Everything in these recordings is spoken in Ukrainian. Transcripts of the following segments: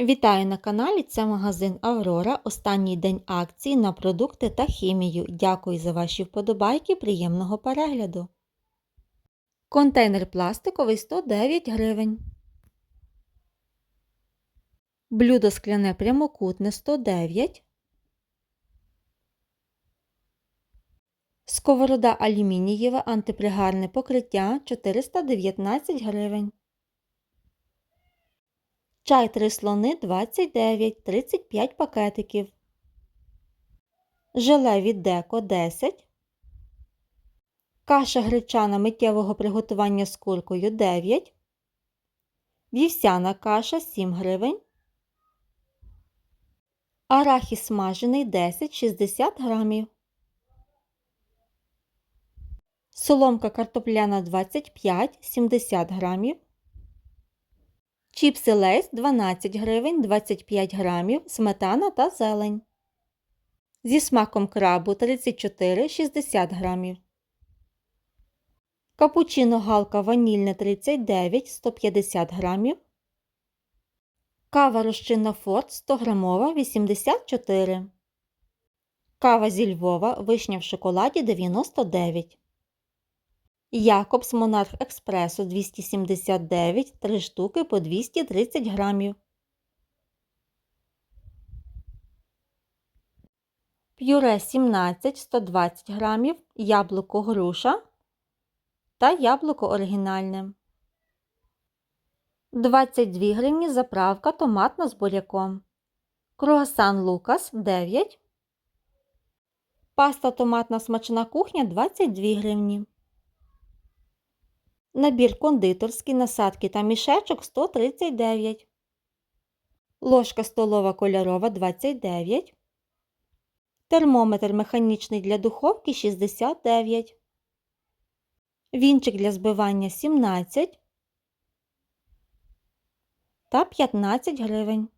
Вітаю на каналі, це магазин Аврора. Останній день акції на продукти та хімію. Дякую за ваші вподобайки, приємного перегляду. Контейнер пластиковий 109 гривень. Блюдо скляне прямокутне 109. Сковорода алюмінієва антипригарне покриття 419 гривень. Чай три слони 29, 35 пакетиків. Желе від деко 10. Каша гречана миттєвого приготування з куркою 9. Вівсяна каша 7 гривень. Арахіс смажений 10 60 грамів. Соломка картопляна 25 70 грамів. Чіпси Лейс 12 гривень 25 грамів, сметана та зелень. Зі смаком крабу 34 60 грамів. Капучино галка ванільне 39 150 грамів. Кава розчинна Форт 100 грамова 84. Кава зі Львова вишня в шоколаді 99. Якобс Монарх Експресо 279, 3 штуки по 230 грамів. П'юре 17 120 грамів, яблуко груша та яблуко оригінальне. 22 гривні заправка томатна з буряком. Круасан Лукас 9. Паста томатна смачна кухня 22 гривні. Набір кондитерський, насадки та мішечок 139. Ложка столова кольорова 29. Термометр механічний для духовки 69. Вінчик для збивання 17 та 15 гривень.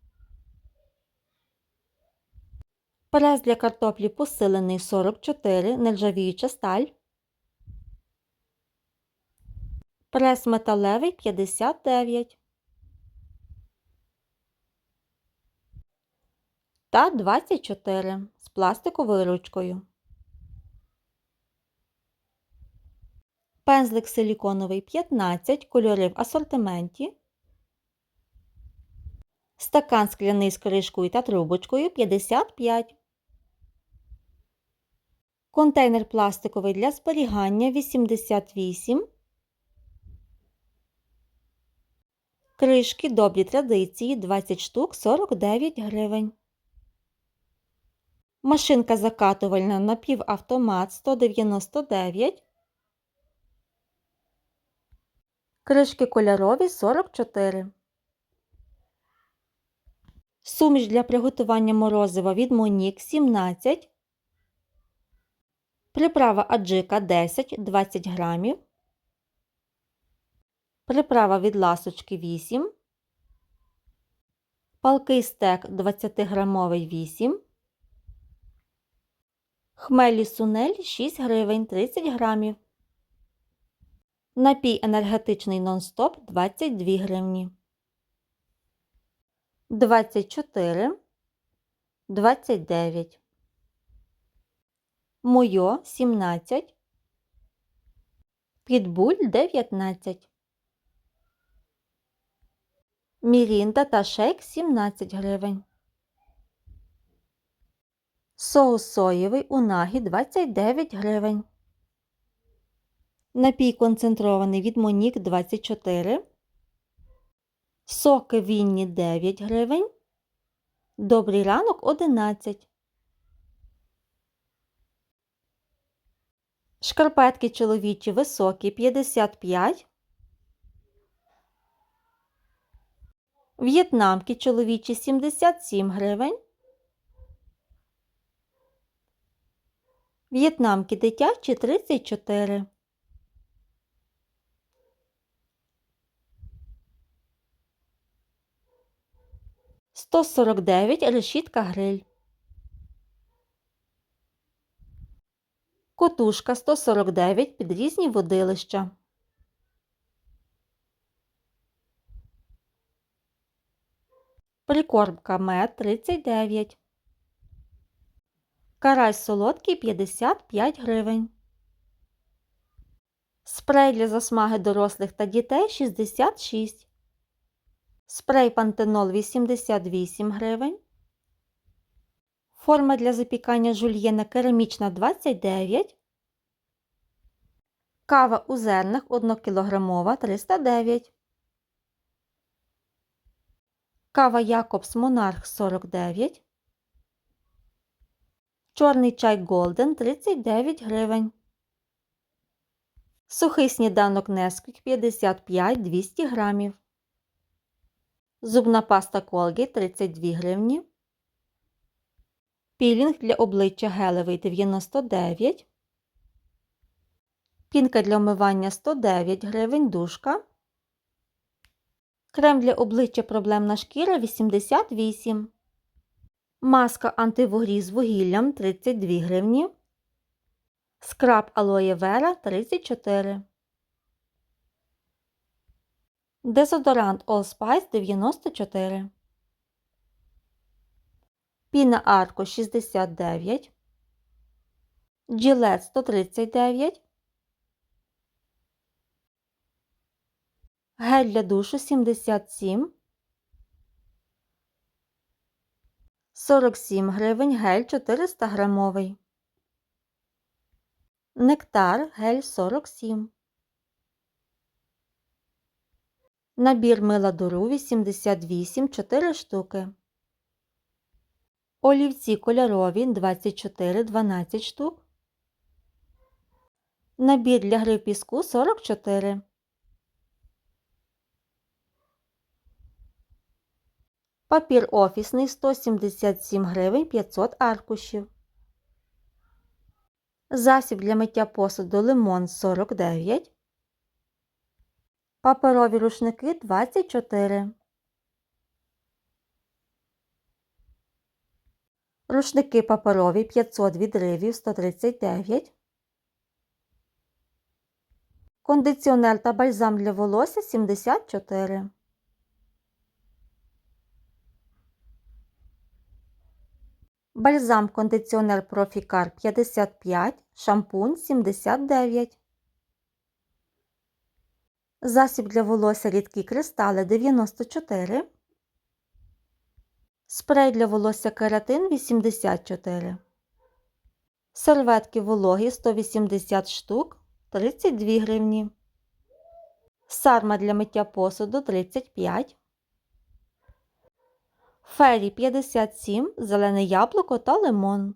Прес для картоплі посилений 44, нержавіюча сталь. Прес металевий 59 та 24 з пластиковою ручкою. Пензлик силіконовий 15, кольори в асортименті. Стакан скляний з кришкою та трубочкою 55. Контейнер пластиковий для зберігання 88. Кришки добрі традиції 20 штук 49 гривень. Машинка закатувальна напівавтомат 199. Кришки кольорові 44. Суміш для приготування морозива від Монік 17. Приправа аджика 10 20 грамів. Приправа від ласочки 8. Палкий стек 20-грамовий 8. Хмелі сунель 6 гривень 30 грамів. Напій енергетичний нон-стоп 22 гривні. 24 29 Мойо 17 Підбуль 19 Мірінда та шейк 17 гривень. Соус соєвий унагі 29 гривень. Напій концентрований від Монік 24. Соки вінні 9 гривень. Добрий ранок 11. Шкарпетки чоловічі високі 55. В'єтнамки чоловічі 77 гривень. В'єтнамки дитячі 34. Сто сорок дев'ять решітка гриль. Котушка 149 під різні водилища. Прикормка мед 39. Карась солодкий 55 гривень. Спрей для засмаги дорослих та дітей 66. Спрей пантенол 88 гривень. Форма для запікання жульєна керамічна 29. Кава у зернах 1 кг 309. Кава Якобс Монарх 49. Чорний чай Голден 39 гривень. Сухий сніданок Несквік 55 200 грамів. Зубна паста Colgate 32 гривні. Пілінг для обличчя гелевий 99. Пінка для омивання 109 гривень. Душка. Крем для обличчя проблемна шкіра 88. Маска антивугрі з вугіллям 32 гривні. Скраб алоє вера 34. Дезодорант Allspice 94. Піна Арко 69. Джилет 139. Гель для душу 77. 47 гривень гель 400 грамовий. Нектар гель 47. Набір мила дуру 88 4 штуки. Олівці кольорові 24 12 штук. Набір для гри піску 44. Папір офісний 177 гривень 500 аркушів. Засіб для миття посуду лимон 49. Паперові рушники 24. Рушники паперові 500 відривів 139. Кондиціонер та бальзам для волосся 74. Бальзам кондиціонер Профікар 55, шампунь 79. Засіб для волосся рідкі кристали 94. Спрей для волосся кератин 84. Серветки вологі 180 штук 32 гривні. Сарма для миття посуду 35. Фері 57, зелене яблуко та лимон.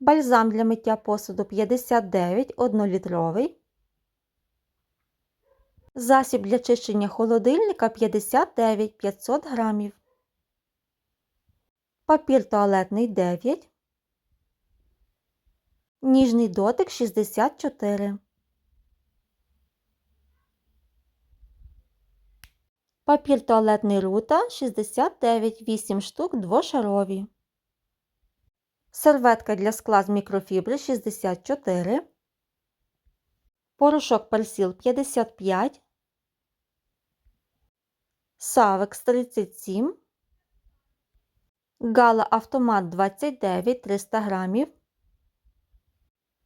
Бальзам для миття посуду 59, 1-літровий. Засіб для чищення холодильника 59 500 грамів. Папір туалетний 9. Ніжний дотик 64. Папір туалетний рута 69 8 штук двошарові. Серветка для скла з мікрофібри 64. Порошок персіл 55. Савекс 37. Гала автомат 29 300 грамів.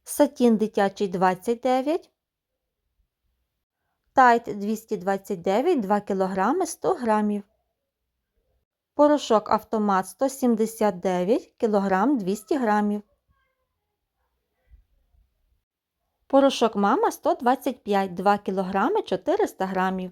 Сатін дитячий 29. Тайт 229 2 кг 100 г. Порошок автомат 179 кг 200 г. Порошок мама 125 2 кг 400 грамів.